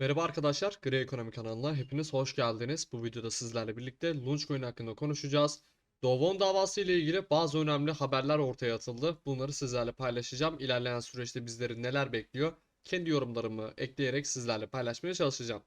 Merhaba arkadaşlar, Gri Ekonomi kanalına hepiniz hoş geldiniz. Bu videoda sizlerle birlikte Launchcoin hakkında konuşacağız. Dovon davası ile ilgili bazı önemli haberler ortaya atıldı. Bunları sizlerle paylaşacağım. İlerleyen süreçte bizleri neler bekliyor? Kendi yorumlarımı ekleyerek sizlerle paylaşmaya çalışacağım.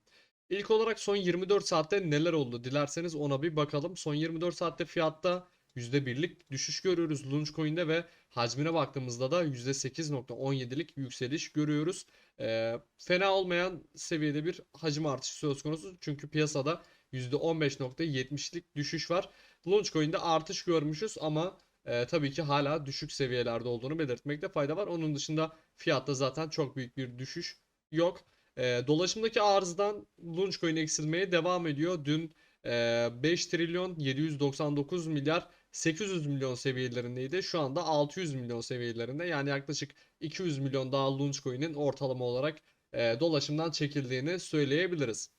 İlk olarak son 24 saatte neler oldu dilerseniz ona bir bakalım. Son 24 saatte fiyatta %1'lik düşüş görüyoruz Launchcoin'de ve hacmine baktığımızda da %8.17'lik yükseliş görüyoruz. Ee, fena olmayan seviyede bir hacim artışı söz konusu. Çünkü piyasada %15.70'lik düşüş var. Launchcoin'de artış görmüşüz ama e, tabii ki hala düşük seviyelerde olduğunu belirtmekte fayda var. Onun dışında fiyatta zaten çok büyük bir düşüş yok. E, dolaşımdaki arzdan Launchcoin eksilmeye devam ediyor. Dün e, 5 trilyon 799 milyar 800 milyon seviyelerindeydi. Şu anda 600 milyon seviyelerinde. Yani yaklaşık 200 milyon daha Launchcoin'in ortalama olarak e, dolaşımdan çekildiğini söyleyebiliriz.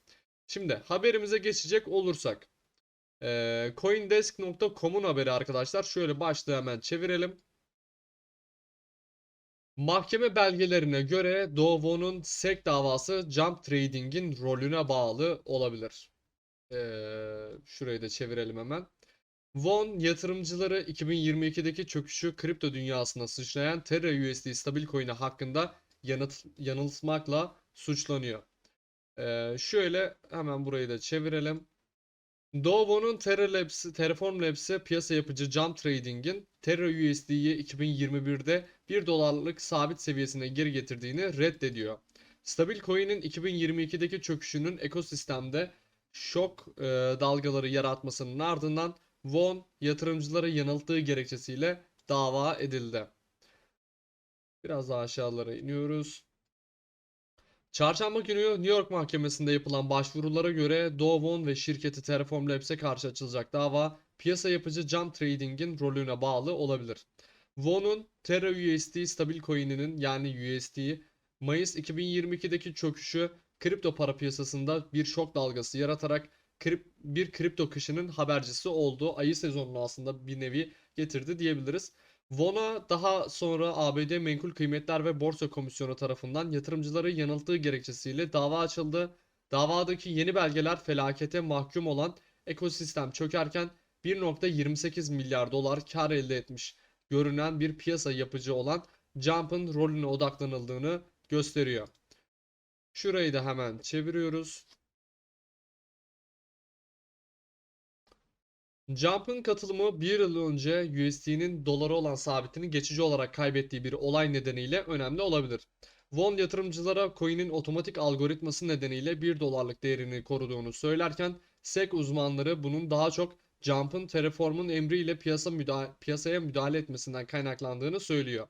Şimdi haberimize geçecek olursak. E, Coindesk.com'un haberi arkadaşlar. Şöyle başlığı hemen çevirelim. Mahkeme belgelerine göre Dovon'un SEC davası Jump Trading'in rolüne bağlı olabilir. Ee, şurayı da çevirelim hemen. Won yatırımcıları 2022'deki çöküşü kripto dünyasına sıçrayan Terra USD stabil coin'i hakkında yanıt, yanıltmakla suçlanıyor. Ee, şöyle hemen burayı da çevirelim. Dovo'nun Terra Labs'i, Terraform Labs'i piyasa yapıcı Jump Trading'in Terra USD'yi 2021'de 1 dolarlık sabit seviyesine geri getirdiğini reddediyor. Stabil Coin'in 2022'deki çöküşünün ekosistemde şok e, dalgaları yaratmasının ardından Won yatırımcıları yanılttığı gerekçesiyle dava edildi. Biraz daha aşağılara iniyoruz. Çarşamba günü New York Mahkemesi'nde yapılan başvurulara göre Do Won ve şirketi Terraform Labs'e karşı açılacak dava piyasa yapıcı Jump Trading'in rolüne bağlı olabilir. Won'un Terra USD stabil coin'inin yani USD Mayıs 2022'deki çöküşü kripto para piyasasında bir şok dalgası yaratarak krip, bir kripto kışının habercisi oldu. Ayı sezonunu aslında bir nevi getirdi diyebiliriz. Won'a daha sonra ABD Menkul Kıymetler ve Borsa Komisyonu tarafından yatırımcıları yanılttığı gerekçesiyle dava açıldı. Davadaki yeni belgeler felakete mahkum olan ekosistem çökerken 1.28 milyar dolar kar elde etmiş görünen bir piyasa yapıcı olan Jump'ın rolüne odaklanıldığını gösteriyor. Şurayı da hemen çeviriyoruz. Jump'ın katılımı bir yıl önce USD'nin dolara olan sabitini geçici olarak kaybettiği bir olay nedeniyle önemli olabilir. Won yatırımcılara coin'in otomatik algoritması nedeniyle 1 dolarlık değerini koruduğunu söylerken SEC uzmanları bunun daha çok Jump'ın Terraform'un emriyle piyasa müdahale, piyasaya müdahale etmesinden kaynaklandığını söylüyor.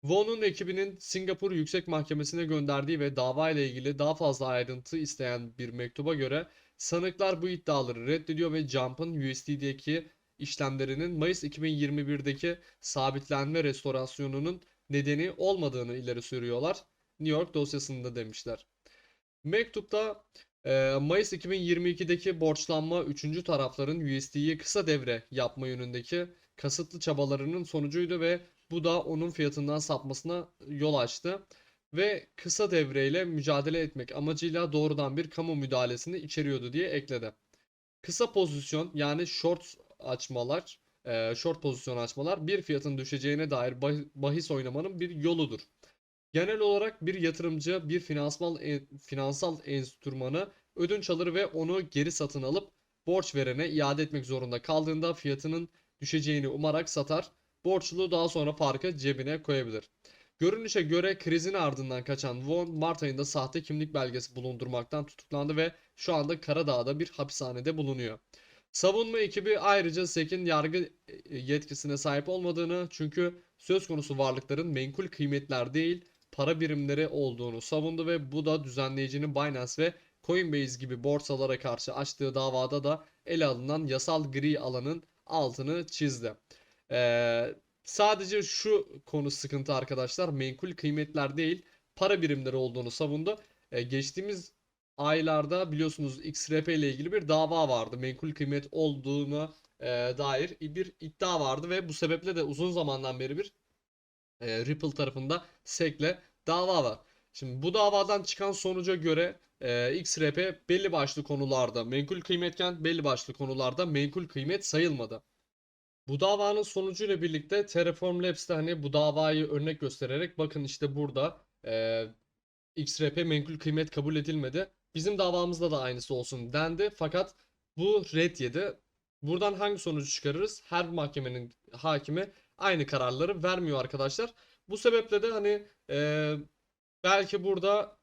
Won'un ekibinin Singapur Yüksek Mahkemesi'ne gönderdiği ve dava ile ilgili daha fazla ayrıntı isteyen bir mektuba göre sanıklar bu iddiaları reddediyor ve Jump'ın USD'deki işlemlerinin Mayıs 2021'deki sabitlenme restorasyonunun nedeni olmadığını ileri sürüyorlar. New York dosyasında demişler. Mektupta e, Mayıs 2022'deki borçlanma 3. tarafların USD'yi kısa devre yapma yönündeki kasıtlı çabalarının sonucuydu ve bu da onun fiyatından sapmasına yol açtı ve kısa devreyle mücadele etmek amacıyla doğrudan bir kamu müdahalesini içeriyordu diye ekledi. Kısa pozisyon yani short açmalar, e, short pozisyon açmalar bir fiyatın düşeceğine dair bah- bahis oynamanın bir yoludur. Genel olarak bir yatırımcı bir finansal finansal enstrümanı ödünç alır ve onu geri satın alıp borç verene iade etmek zorunda kaldığında fiyatının düşeceğini umarak satar. Borçlu daha sonra farkı cebine koyabilir. Görünüşe göre krizin ardından kaçan Won Mart ayında sahte kimlik belgesi bulundurmaktan tutuklandı ve şu anda Karadağ'da bir hapishanede bulunuyor. Savunma ekibi ayrıca SEC'in yargı yetkisine sahip olmadığını çünkü söz konusu varlıkların menkul kıymetler değil para birimleri olduğunu savundu ve bu da düzenleyicinin Binance ve Coinbase gibi borsalara karşı açtığı davada da ele alınan yasal gri alanın altını çizdi. Ee, sadece şu konu sıkıntı arkadaşlar. Menkul kıymetler değil para birimleri olduğunu savundu. Ee, geçtiğimiz aylarda biliyorsunuz XRP ile ilgili bir dava vardı. Menkul kıymet olduğuna e, dair bir iddia vardı ve bu sebeple de uzun zamandan beri bir e, Ripple tarafında SEC'le dava var. Şimdi bu davadan çıkan sonuca göre e, XRP belli başlı konularda menkul kıymetken belli başlı konularda menkul kıymet sayılmadı. Bu davanın sonucuyla birlikte Terraform Labs de hani bu davayı örnek göstererek bakın işte burada e, XRP menkul kıymet kabul edilmedi. Bizim davamızda da aynısı olsun dendi. Fakat bu red yedi. Buradan hangi sonucu çıkarırız? Her mahkemenin hakimi aynı kararları vermiyor arkadaşlar. Bu sebeple de hani e, belki burada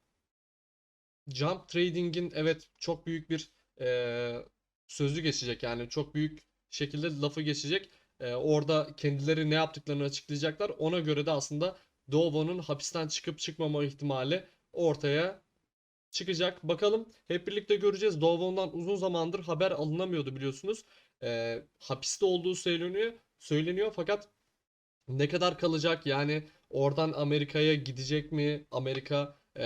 jump trading'in evet çok büyük bir e, sözü geçecek yani çok büyük şekilde lafı geçecek. E, orada kendileri ne yaptıklarını açıklayacaklar. Ona göre de aslında Dovo'nun hapisten çıkıp çıkmama ihtimali ortaya çıkacak. Bakalım hep birlikte göreceğiz. Dovo'ndan uzun zamandır haber alınamıyordu biliyorsunuz. E, hapiste olduğu söyleniyor. Söyleniyor fakat ne kadar kalacak? Yani oradan Amerika'ya gidecek mi? Amerika e,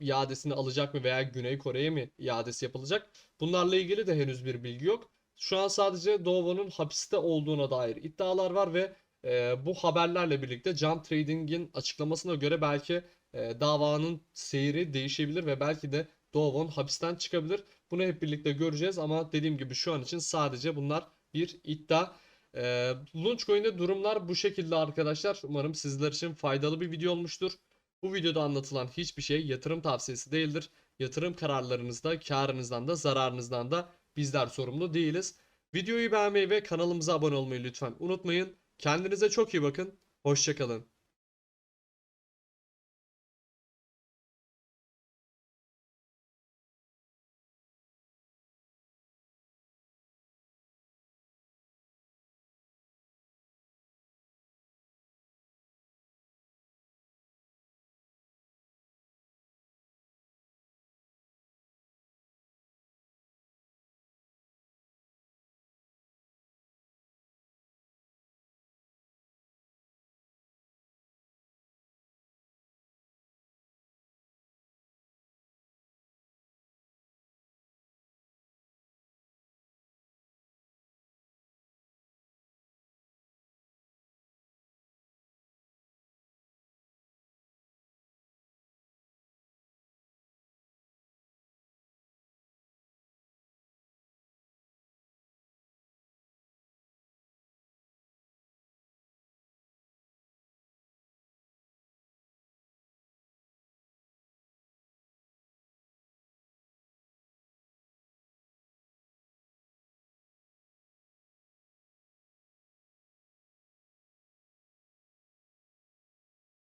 iadesini alacak mı veya Güney Kore'ye mi iadesi yapılacak? Bunlarla ilgili de henüz bir bilgi yok. Şu an sadece Dovo'nun hapiste olduğuna dair iddialar var ve e, bu haberlerle birlikte Jump Trading'in açıklamasına göre belki e, davanın seyri değişebilir ve belki de Dovon hapisten çıkabilir. Bunu hep birlikte göreceğiz ama dediğim gibi şu an için sadece bunlar bir iddia. Ee, Launchcoin'de durumlar bu şekilde arkadaşlar. Umarım sizler için faydalı bir video olmuştur. Bu videoda anlatılan hiçbir şey yatırım tavsiyesi değildir. Yatırım kararlarınızda, karınızdan da zararınızdan da bizler sorumlu değiliz. Videoyu beğenmeyi ve kanalımıza abone olmayı lütfen unutmayın. Kendinize çok iyi bakın. Hoşçakalın.